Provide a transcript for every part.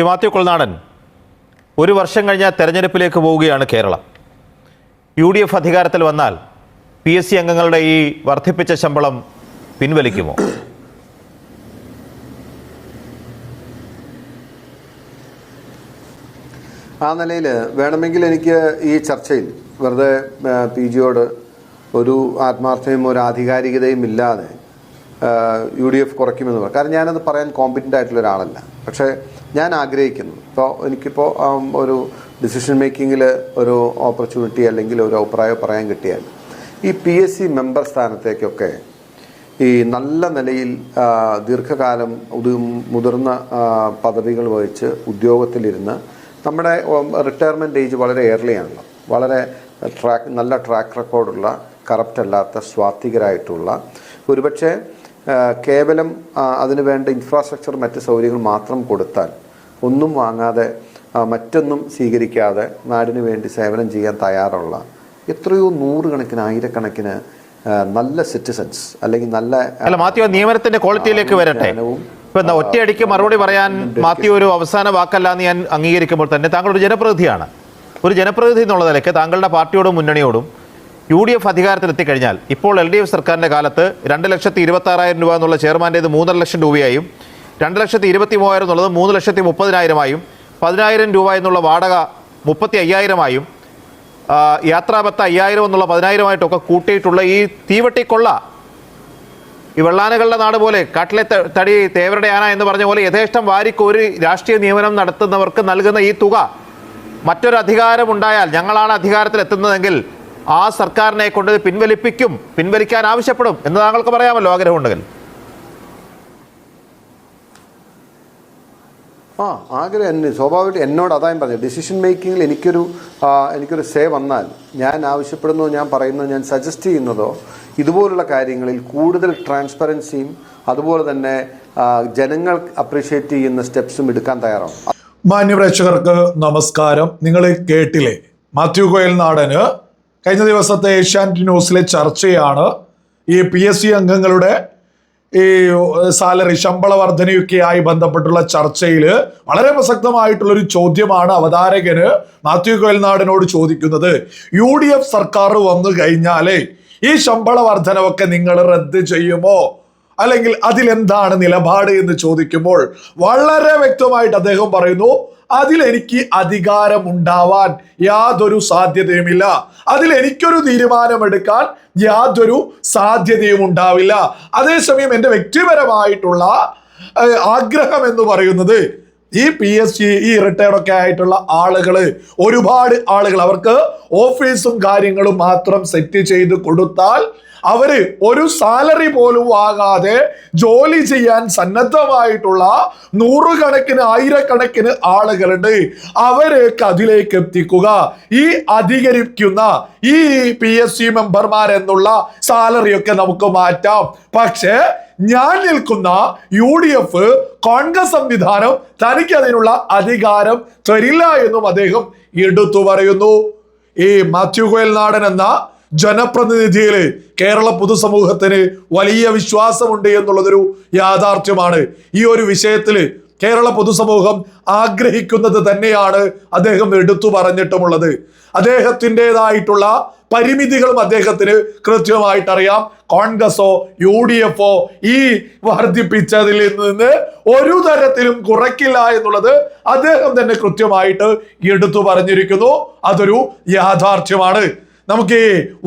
ശ്രീ മാത്യു ഒരു വർഷം കഴിഞ്ഞ തെരഞ്ഞെടുപ്പിലേക്ക് പോവുകയാണ് കേരളം. യു ഡി എഫ് അധികാരത്തിൽ വന്നാൽ പി എസ് സി അംഗങ്ങളുടെ ഈ വർദ്ധിപ്പിച്ച ശമ്പളം പിൻവലിക്കുമോ? ആ നിലയിൽ വേണമെങ്കിൽ എനിക്ക് ഈ ചർച്ചയിൽ വെറുതെ പി ജിയോട് ഒരു ആത്മാർത്ഥതയും ഒരു ആധികാരികതയും ഇല്ലാതെ യു ഡി എഫ് കുറയ്ക്കുമെന്ന് പറയാം. കാരണം ഞാനത് പറയാൻ കോമ്പറ്റന്റ് ആയിട്ടുള്ള ഒരാളല്ല. പക്ഷേ ഞാൻ ആഗ്രഹിക്കുന്നു. ഇപ്പോൾ എനിക്കിപ്പോൾ ഒരു ഡിസിഷൻ മേക്കിങ്ങിൽ ഒരു ഓപ്പർച്യൂണിറ്റി അല്ലെങ്കിൽ ഒരു അഭിപ്രായം പറയാൻ കിട്ടിയാൽ ഈ പി എസ് സി മെമ്പർ സ്ഥാനത്തേക്കൊക്കെ ഈ നല്ല നിലയിൽ ദീർഘകാലം മുതിർന്ന പദവികൾ വഹിച്ച് ഉദ്യോഗത്തിലിരുന്ന് നമ്മുടെ റിട്ടയർമെന്റ് ഏജ് വളരെ ഏർലിയാണല്ലോ വളരെ ട്രാക്ക് നല്ല ട്രാക്ക് റെക്കോർഡുള്ള കറപ്റ്റ് അല്ലാത്ത സ്വാത്വികരായിട്ടുള്ള ഒരുപക്ഷെ കേവലം അതിനുവേണ്ട വേണ്ട ഇൻഫ്രാസ്ട്രക്ചർ മറ്റ് സൗകര്യങ്ങൾ മാത്രം കൊടുത്താൽ ഒന്നും വാങ്ങാതെ മറ്റൊന്നും സ്വീകരിക്കാതെ നാടിന് വേണ്ടി സേവനം ചെയ്യാൻ തയ്യാറുള്ള എത്രയോ നൂറുകണക്കിന് ആയിരക്കണക്കിന് നല്ല സിറ്റിസൺസ് അല്ലെങ്കിൽ നല്ല അല്ല മാത്യു നിയമനത്തിന്റെ ക്വാളിറ്റിയിലേക്ക് വരട്ടെ. ഇപ്പൊ എന്താ ഒറ്റയടിക്ക് മറുപടി പറയാൻ മാത്യു ഒരു അവസാന വാക്കല്ല എന്ന് ഞാൻ അംഗീകരിക്കുമ്പോൾ തന്നെ താങ്കൾ ഒരു ജനപ്രതിനിധിയാണ്. ഒരു ജനപ്രതിനിധി എന്നുള്ള നിലയ്ക്ക് താങ്കളുടെ പാർട്ടിയോടും മുന്നണിയോടും യു ഡി എഫ് അധികാരത്തിലെത്തിക്കഴിഞ്ഞാൽ ഇപ്പോൾ എൽ ഡി എഫ് സർക്കാരിന്റെ കാലത്ത് രണ്ട് ലക്ഷത്തി ഇരുപത്താറായിരം രൂപ എന്നുള്ള ചെയർമാന്റേത് മൂന്നര ലക്ഷം രൂപയായും രണ്ട് ലക്ഷത്തി ഇരുപത്തി മൂവായിരം എന്നുള്ളത് മൂന്ന് ലക്ഷത്തി മുപ്പതിനായിരമായും പതിനായിരം രൂപ എന്നുള്ള വാടക മുപ്പത്തി അയ്യായിരമായും യാത്രാപത്ത അയ്യായിരം എന്നുള്ള പതിനായിരമായിട്ടൊക്കെ കൂട്ടിയിട്ടുള്ള ഈ തീവട്ടിക്കൊള്ള ഈ വെള്ളാനകളുടെ നാട് പോലെ കാട്ടിലെ തടി തേവരുടെ ആന എന്ന് പറഞ്ഞ പോലെ യഥേഷ്ടം വാരിക്കോരി രാഷ്ട്രീയ നിയമനം നടത്തുന്നവർക്ക് നൽകുന്ന ഈ തുക മറ്റൊരു അധികാരമുണ്ടായാൽ ഞങ്ങളാണ് അധികാരത്തിൽ എത്തുന്നതെങ്കിൽ ആ സർക്കാരിനെ കൊണ്ട് പിൻവലിപ്പിക്കും പിൻവലിക്കാൻ ആവശ്യപ്പെടും എന്ന് താങ്കൾക്ക് പറയാമല്ലോ ആഗ്രഹമുണ്ടെങ്കിൽ ആ ആഗ്രഹം എന്നെ സ്വാഭാവികമായിട്ട് എന്നോട് അതായും പറഞ്ഞു ഡിസിഷൻ മേക്കിങ്ങിൽ എനിക്കൊരു എനിക്കൊരു സേ വന്നാൽ ഞാൻ ആവശ്യപ്പെടുന്നതോ ഞാൻ പറയുന്നതോ ഞാൻ സജസ്റ്റ് ചെയ്യുന്നതോ ഇതുപോലുള്ള കാര്യങ്ങളിൽ കൂടുതൽ ട്രാൻസ്പെറൻസിയും അതുപോലെ തന്നെ ജനങ്ങൾ അപ്രീഷിയേറ്റ് ചെയ്യുന്ന സ്റ്റെപ്സും എടുക്കാൻ തയ്യാറാണ് മാന്യപ്രേക്ഷകർക്ക് നമസ്കാരം. നിങ്ങൾ കേട്ടില്ലേ? മാത്യു കോയൽ നാടന് കഴിഞ്ഞ ദിവസത്തെ ഏഷ്യാനെറ്റ് ന്യൂസിലെ ചർച്ചയാണ് ഈ പി എസ് സി അംഗങ്ങളുടെ ഈ സാലറി ശമ്പള വർധനയൊക്കെയായി ബന്ധപ്പെട്ടുള്ള ചർച്ചയിൽ വളരെ പ്രസക്തമായിട്ടുള്ളൊരു ചോദ്യമാണ് അവതാരകന് മാത്യു കോയൽനാടിനോട് ചോദിക്കുന്നത്. യു ഡി എഫ് സർക്കാർ വന്നു കഴിഞ്ഞാലേ ഈ ശമ്പള വർധനവൊക്കെ നിങ്ങൾ റദ്ദ് ചെയ്യുമോ? അല്ലെങ്കിൽ അതിലെന്താണ് നിലപാട് എന്ന് ചോദിക്കുമ്പോൾ വളരെ വ്യക്തമായിട്ട് അദ്ദേഹം പറയുന്നു അതിൽ എനിക്ക് അധികാരം ഉണ്ടാവാൻ യാതൊരു സാധ്യതയുമില്ല. അതിൽ എനിക്കൊരു തീരുമാനമെടുക്കാൻ യാതൊരു സാധ്യതയും ഉണ്ടാവില്ല. അതേസമയം എന്റെ വ്യക്തിപരമായിട്ടുള്ള ആഗ്രഹം എന്ന് പറയുന്നത് ഈ പി എസ് സി ഈ റിട്ടയർഡ് ഒക്കെ ആയിട്ടുള്ള ആളുകൾ ഒരുപാട് ആളുകൾ അവർക്ക് ഓഫീസും കാര്യങ്ങളും മാത്രം സെറ്റ് ചെയ്ത് കൊടുത്താൽ അവർ ഒരു സാലറി പോലും വാങ്ങാതെ ജോലി ചെയ്യാൻ സന്നദ്ധമായിട്ടുള്ള നൂറുകണക്കിന് ആയിരക്കണക്കിന് ആളുകളുണ്ട്. അവരെയൊക്കെ അതിലേക്ക് എത്തിക്കുക. ഈ അധികരിക്കുന്ന ഈ പി എസ് സി മെമ്പർമാർ എന്നുള്ള സാലറിയൊക്കെ നമുക്ക് മാറ്റാം. പക്ഷേ ഞാൻ നിൽക്കുന്ന യു ഡി എഫ് കോൺഗ്രസ് സംവിധാനം തനിക്ക് അതിനുള്ള അധികാരം തരില്ല എന്നും അദ്ദേഹം എടുത്തു പറയുന്നു. ഈ മാത്യു കോയൽ നാടൻ എന്ന ജനപ്രതിനിധിയിൽ കേരള പൊതുസമൂഹത്തിന് വലിയ വിശ്വാസമുണ്ട് എന്നുള്ളതൊരു യാഥാർത്ഥ്യമാണ്. ഈ ഒരു വിഷയത്തിൽ കേരള പൊതുസമൂഹം ആഗ്രഹിക്കുന്നത് തന്നെയാണ് അദ്ദേഹം എടുത്തു പറഞ്ഞിട്ടുമുള്ളത്. അദ്ദേഹത്തിന്റെതായിട്ടുള്ള പരിമിതികളും അദ്ദേഹത്തിന് കൃത്യമായിട്ട് അറിയാം കോൺഗ്രസോ യു ഡി എഫോ ഈ വർദ്ധിപ്പിച്ചതിൽ നിന്ന് ഒരു തരത്തിലും കുറയ്ക്കില്ല എന്നുള്ളത് അദ്ദേഹം തന്നെ കൃത്യമായിട്ട് എടുത്തു പറഞ്ഞിരിക്കുന്നു. അതൊരു യാഥാർത്ഥ്യമാണ്. നമുക്ക്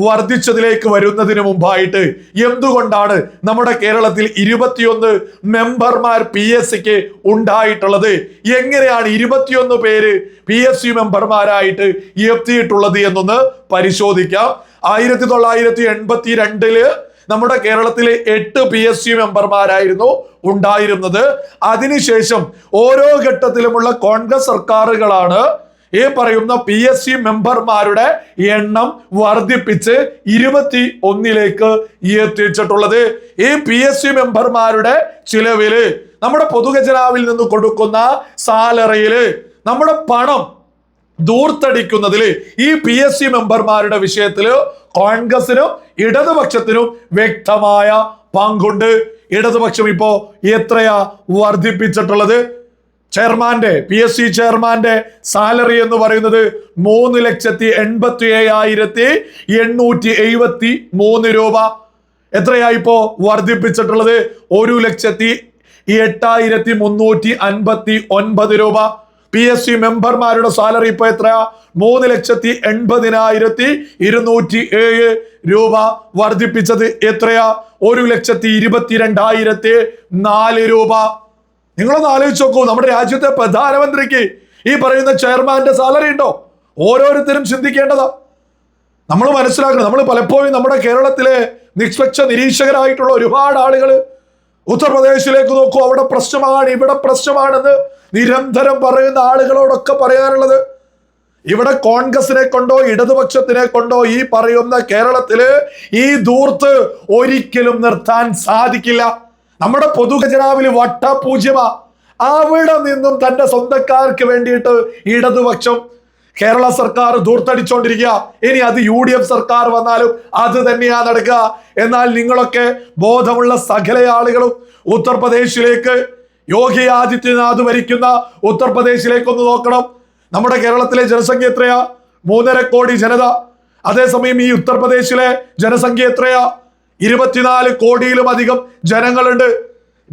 വർദ്ധിച്ചതിലേക്ക് വരുന്നതിന് മുമ്പായിട്ട് എന്തുകൊണ്ടാണ് നമ്മുടെ കേരളത്തിൽ ഇരുപത്തിയൊന്ന് മെമ്പർമാർ പി എസ് സിക്ക് ഉണ്ടായിട്ടുള്ളത്? എങ്ങനെയാണ് ഇരുപത്തിയൊന്ന് പേര് പി എസ് സി മെമ്പർമാരായിട്ട് എത്തിയിട്ടുള്ളത് എന്നൊന്ന് പരിശോധിക്കാം. ആയിരത്തി തൊള്ളായിരത്തി എൺപത്തി രണ്ടിൽ നമ്മുടെ കേരളത്തിലെ എട്ട് പി എസ് സി മെമ്പർമാരായിരുന്നു ഉണ്ടായിരുന്നത്. അതിനുശേഷം ഓരോ ഘട്ടത്തിലുമുള്ള കോൺഗ്രസ് സർക്കാരുകളാണ് ഈ പറയുന്ന പി എസ് സി മെമ്പർമാരുടെ എണ്ണം വർദ്ധിപ്പിച്ച് ഇരുപത്തി ഒന്നിലേക്ക് എത്തിച്ചിട്ടുള്ളത്. ഈ പി എസ് സി മെമ്പർമാരുടെ ചിലവിൽ നമ്മുടെ പൊതുഖജനാവിൽ നിന്ന് കൊടുക്കുന്ന സാലറിയിൽ നമ്മുടെ പണം ദൂർത്തടിക്കുന്നതിൽ ഈ പി എസ് സി മെമ്പർമാരുടെ വിഷയത്തിൽ കോൺഗ്രസിനും ഇടതുപക്ഷത്തിനും വ്യക്തമായ പങ്കുണ്ട്. ഇടതുപക്ഷം ഇപ്പോ എത്രയാ വർദ്ധിപ്പിച്ചിട്ടുള്ളത്? ചെയർമാന്റെ പി എസ് സി ചെയർമാന്റെ സാലറി എന്ന് പറയുന്നത് മൂന്ന് ലക്ഷത്തി എൺപത്തി ഏഴായിരത്തി എണ്ണൂറ്റി എഴുപത്തി മൂന്ന് രൂപ. എത്രയായി ഇപ്പോ വർദ്ധിപ്പിച്ചിട്ടുള്ളത്? ഒരു ലക്ഷത്തി എട്ടായിരത്തി മുന്നൂറ്റി അൻപത്തി ഒൻപത് രൂപ. പി എസ് സി മെമ്പർമാരുടെ സാലറി ഇപ്പോൾ എത്ര മൂന്ന് ലക്ഷത്തി എൺപതിനായിരത്തി ഇരുന്നൂറ്റി ഏഴ് രൂപ വർദ്ധിപ്പിച്ചത് എത്രയാ? ഒരു ലക്ഷത്തി ഇരുപത്തിരണ്ടായിരത്തി നാല് രൂപ. നിങ്ങളൊന്ന് ആലോചിച്ച് നോക്കൂ നമ്മുടെ രാജ്യത്തെ പ്രധാനമന്ത്രിക്ക് ഈ പറയുന്ന ചെയർമാന്റെ സാലറി ഉണ്ടോ? ഓരോരുത്തരും ചിന്തിക്കേണ്ടതാ. നമ്മൾ മനസ്സിലാക്കണം നമ്മൾ പലപ്പോഴും നമ്മുടെ കേരളത്തിലെ നിഷ്പക്ഷ നിരീക്ഷകരായിട്ടുള്ള ഒരുപാട് ആളുകൾ ഉത്തർപ്രദേശിലേക്ക് നോക്കൂ അവിടെ പ്രശ്നമാണ് ഇവിടെ പ്രശ്നമാണെന്ന് നിരന്തരം പറയുന്ന ആളുകളോടൊക്കെ പറയാനുള്ളത്. ഇവിടെ കോൺഗ്രസിനെ കൊണ്ടോ ഇടതുപക്ഷത്തിനെ കൊണ്ടോ ഈ പറയുന്ന കേരളത്തിൽ ഈ ദൂർത്ത് ഒരിക്കലും നിർത്താൻ സാധിക്കില്ല. നമ്മുടെ പൊതുഖജനാവിൽ വട്ടപൂജ്യമാ. അവിടെ നിന്നും തന്റെ സ്വന്തക്കാർക്ക് വേണ്ടിയിട്ട് ഇടതുപക്ഷം കേരള സർക്കാർ ദൂർത്തടിച്ചോണ്ടിരിക്കുക. ഇനി അത് യു ഡി എഫ് സർക്കാർ വന്നാലും അത് തന്നെയാ നടക്കുക. എന്നാൽ നിങ്ങളൊക്കെ ബോധമുള്ള സകല ആളുകളും ഉത്തർപ്രദേശിലേക്ക് യോഗി ആദിത്യനാഥ് ഭരിക്കുന്ന ഉത്തർപ്രദേശിലേക്ക് ഒന്ന് നോക്കണം. നമ്മുടെ കേരളത്തിലെ ജനസംഖ്യ എത്രയാ? മൂന്നര കോടി ജനത. അതേസമയം ഈ ഉത്തർപ്രദേശിലെ ജനസംഖ്യ എത്രയാ? ഇരുപത്തിനാല് കോടിയിലും അധികം ജനങ്ങളുണ്ട്.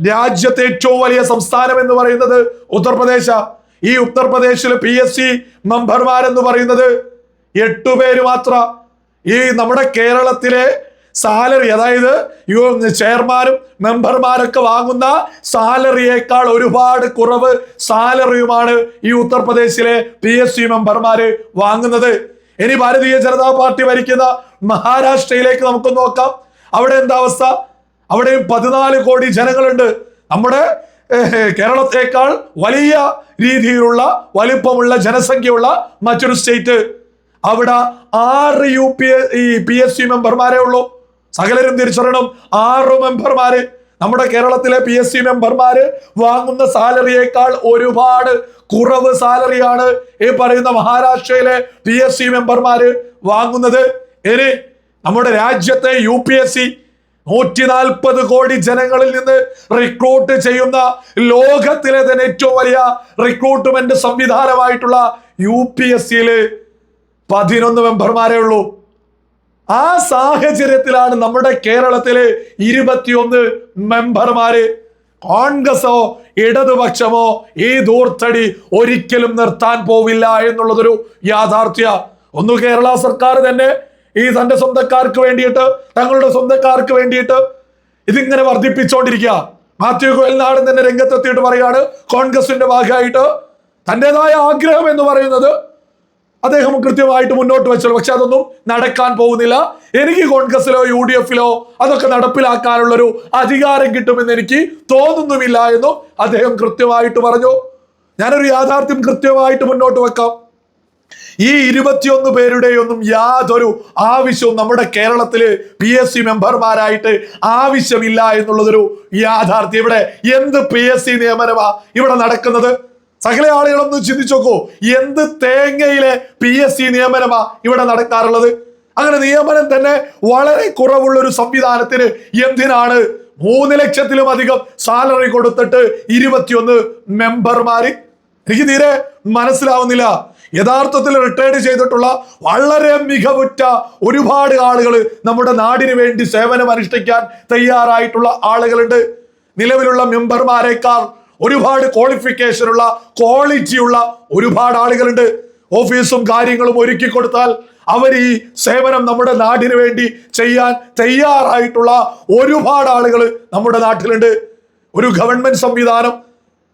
രാജ്യത്തെ ഏറ്റവും വലിയ സംസ്ഥാനം എന്ന് പറയുന്നത് ഉത്തർപ്രദേശ. ഈ ഉത്തർപ്രദേശിലെ പി എസ് സി മെമ്പർമാരെന്ന് പറയുന്നത് എട്ടു പേര് മാത്ര. ഈ നമ്മുടെ കേരളത്തിലെ സാലറി അതായത് ചെയർമാനും മെമ്പർമാരൊക്കെ വാങ്ങുന്ന സാലറിയേക്കാൾ ഒരുപാട് കുറവ് സാലറിയുമാണ് ഈ ഉത്തർപ്രദേശിലെ പി എസ് സി മെമ്പർമാര് വാങ്ങുന്നത്. ഇനി ഭാരതീയ ജനതാ പാർട്ടി ഭരിക്കുന്ന മഹാരാഷ്ട്രയിലേക്ക് നമുക്ക് നോക്കാം. അവിടെ എന്താ അവസ്ഥ? അവിടെയും പതിനാല് കോടി ജനങ്ങളുണ്ട്. നമ്മുടെ കേരളത്തേക്കാൾ വലിയ രീതിയിലുള്ള വലിപ്പമുള്ള ജനസംഖ്യയുള്ള മറ്റൊരു സ്റ്റേറ്റ്. അവിടെ ആറ് യു പി ഈ പി എസ് സി മെമ്പർമാരെ ഉള്ളൂ. സകലരും തിരിച്ചറിയണം. ആറ് മെമ്പർമാര്. നമ്മുടെ കേരളത്തിലെ പി എസ് സി മെമ്പർമാര് വാങ്ങുന്ന സാലറിയേക്കാൾ ഒരുപാട് കുറവ് സാലറിയാണ് ഈ പറയുന്ന മഹാരാഷ്ട്രയിലെ പി എസ് സി മെമ്പർമാര് വാങ്ങുന്നത്. ഇനി നമ്മുടെ രാജ്യത്തെ യു പി എസ് സി നൂറ്റി നാൽപ്പത് കോടി ജനങ്ങളിൽ നിന്ന് റിക്രൂട്ട് ചെയ്യുന്ന ലോകത്തിലെ തന്നെ ഏറ്റവും വലിയ റിക്രൂട്ട്മെന്റ് സംവിധാനമായിട്ടുള്ള യു പി എസ് സിയിൽ പതിനൊന്ന് മെമ്പർമാരേ ഉള്ളൂ. ആ സാഹചര്യത്തിലാണ് നമ്മുടെ കേരളത്തിലെ ഇരുപത്തിയൊന്ന് മെമ്പർമാര്. കോൺഗ്രസോ ഇടതുപക്ഷമോ ഈ ദൂർത്തടി ഒരിക്കലും നിർത്താൻ പോവില്ല എന്നുള്ളതൊരു യാഥാർത്ഥ്യ. ഒന്ന് കേരള സർക്കാർ തന്നെ ഈ തന്റെ സ്വന്തക്കാർക്ക് വേണ്ടിയിട്ട് തങ്ങളുടെ സ്വന്തക്കാർക്ക് വേണ്ടിയിട്ട് ഇതിങ്ങനെ വർദ്ധിപ്പിച്ചുകൊണ്ടിരിക്കുക മാത്യു ഗോയൽനാടൻ തന്നെ രംഗത്തെത്തിയിട്ട് പറയാണ് കോൺഗ്രസിന്റെ ഭാഗമായിട്ട് തന്റെതായ ആഗ്രഹം എന്ന് പറയുന്നത് അദ്ദേഹം കൃത്യമായിട്ട് മുന്നോട്ട് വെച്ചു പക്ഷെ അതൊന്നും നടക്കാൻ പോകുന്നില്ല. എനിക്ക് കോൺഗ്രസിലോ യു ഡി എഫിലോ അതൊക്കെ നടപ്പിലാക്കാനുള്ളൊരു അധികാരം കിട്ടുമെന്ന് എനിക്ക് തോന്നുന്നുമില്ല എന്നും അദ്ദേഹം കൃത്യമായിട്ട് പറഞ്ഞു. ഞാനൊരു യാഥാർത്ഥ്യം കൃത്യമായിട്ട് മുന്നോട്ട് വെക്കാം. ഈ ഇരുപത്തിയൊന്ന് പേരുടെയൊന്നും യാതൊരു ആവശ്യവും നമ്മുടെ കേരളത്തിൽ പി എസ് സി മെമ്പർമാരായിട്ട് ആവശ്യമില്ല എന്നുള്ളതൊരു യാഥാർത്ഥ്യം. ഇവിടെ എന്ത് പി എസ് സി നിയമനമാ ഇവിടെ നടക്കുന്നത്? സകല ആളുകളൊന്ന് ചിന്തിച്ചു നോക്കൂ. എന്ത് തേങ്ങയിലെ പി എസ് സി നിയമനമാ ഇവിടെ നടക്കാറുള്ളത്? അങ്ങനെ നിയമനം തന്നെ വളരെ കുറവുള്ള ഒരു സംവിധാനത്തിന് എന്തിനാണ് മൂന്ന് ലക്ഷത്തിലും അധികം സാലറി കൊടുത്തിട്ട് ഇരുപത്തിയൊന്ന് മെമ്പർമാര്? എനിക്ക് തീരെ മനസ്സിലാവുന്നില്ല. യഥാർത്ഥത്തിൽ റിട്ടയർഡ് ചെയ്തിട്ടുള്ള വളരെ മികവുറ്റ ഒരുപാട് ആളുകൾ നമ്മുടെ നാടിന് വേണ്ടി സേവനം അനുഷ്ഠിക്കാൻ തയ്യാറായിട്ടുള്ള ആളുകളുണ്ട്. നിലവിലുള്ള മെമ്പർമാരെക്കാൾ ഒരുപാട് ക്വാളിഫിക്കേഷൻ ഉള്ള ക്വാളിറ്റി ഉള്ള ഒരുപാട് ആളുകളുണ്ട്. ഓഫീസും കാര്യങ്ങളും ഒരുക്കി കൊടുത്താൽ അവർ ഈ സേവനം നമ്മുടെ നാടിന് വേണ്ടി ചെയ്യാൻ തയ്യാറായിട്ടുള്ള ഒരുപാട് ആളുകൾ നമ്മുടെ നാട്ടിലുണ്ട്. ഒരു ഗവൺമെന്റ് സംവിധാനം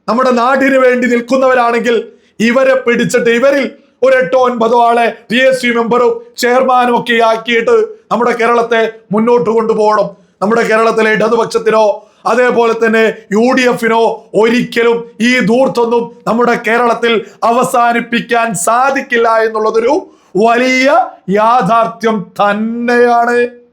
നമ്മുടെ നാടിന് വേണ്ടി നിൽക്കുന്നവരാണെങ്കിൽ ഇവരെ പിടിച്ചിട്ട് ഇവരിൽ ഒരു എട്ടോ ഒൻപതോ ആളെ പി എസ് സി മെമ്പറും ചെയർമാനും ഒക്കെ ആക്കിയിട്ട് നമ്മുടെ കേരളത്തെ മുന്നോട്ട് കൊണ്ടുപോകണം. നമ്മുടെ കേരളത്തിലെ ഇടതുപക്ഷത്തിനോ അതേപോലെ തന്നെ യു ഡി എഫിനോ ഒരിക്കലും ഈ ദൂർത്തൊന്നും നമ്മുടെ കേരളത്തിൽ അവസാനിപ്പിക്കാൻ സാധിക്കില്ല എന്നുള്ളതൊരു വലിയ യാഥാർത്ഥ്യം തന്നെയാണ്.